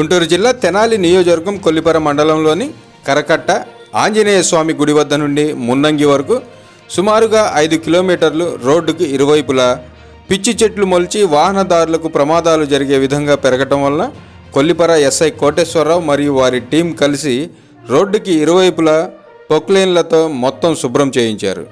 గుంటూరు జిల్లా తెనాలి నియోజకవర్గం కొల్లిపర మండలంలోని కరకట్ట ఆంజనేయ స్వామి గుడి వద్ద నుండి మున్నంగి వరకు సుమారుగా ఐదు కిలోమీటర్లు రోడ్డుకి ఇరువైపులా పిచ్చి చెట్లు మొలిచి వాహనదారులకు ప్రమాదాలు జరిగే విధంగా పెరగటం వలన కొల్లిపర ఎస్ఐ కోటేశ్వరరావు మరియు వారి టీం కలిసి రోడ్డుకి ఇరువైపులా పొక్లైన్లతో మొత్తం శుభ్రం చేయించారు.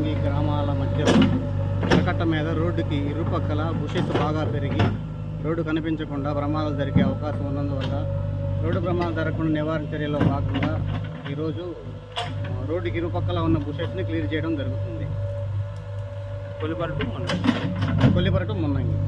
ఈ గ్రామాల మధ్య కరకట్ట మీద రోడ్డుకి ఇరుపక్కల బుషెస్ బాగా పెరిగి రోడ్డు కనిపించకుండా ప్రమాదాలు జరిగే అవకాశం ఉన్నందువల్ల రోడ్డు ప్రమాదాలు జరగకుండా నివారణ చర్యలో భాగంగా ఈరోజు రోడ్డుకి ఇరుపక్కల ఉన్న బుషెస్ని క్లియర్ చేయడం జరుగుతుంది. కొల్లిపరటు మొన్న. కొల్లిపరటు మున్నంగి